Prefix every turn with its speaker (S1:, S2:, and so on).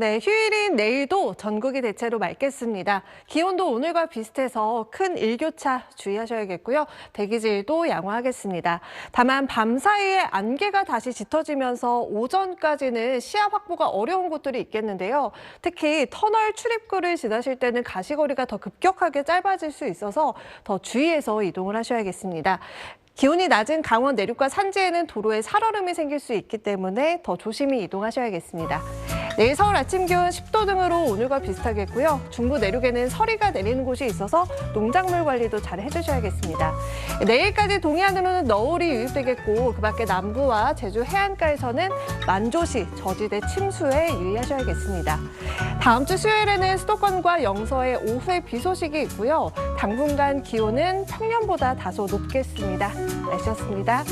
S1: 네, 휴일인 내일도 전국이 대체로 맑겠습니다. 기온도 오늘과 비슷해서 큰 일교차 주의하셔야겠고요. 대기질도 양호하겠습니다. 다만 밤 사이에 안개가 다시 짙어지면서 오전까지는 시야 확보가 어려운 곳들이 있겠는데요. 특히 터널 출입구를 지나실 때는 가시거리가 더 급격하게 짧아질 수 있어서 더 주의해서 이동을 하셔야겠습니다. 기온이 낮은 강원 내륙과 산지에는 도로에 살얼음이 생길 수 있기 때문에 더 조심히 이동하셔야겠습니다. 내일 서울 아침 기온 10도 등으로 오늘과 비슷하겠고요. 중부 내륙에는 서리가 내리는 곳이 있어서 농작물 관리도 잘 해주셔야겠습니다. 내일까지 동해안으로는 너울이 유입되겠고 그 밖에 남부와 제주 해안가에서는 만조시 저지대 침수에 유의하셔야겠습니다. 다음 주 수요일에는 수도권과 영서에 오후에 비 소식이 있고요. 당분간 기온은 평년보다 다소 높겠습니다. 날씨였습니다.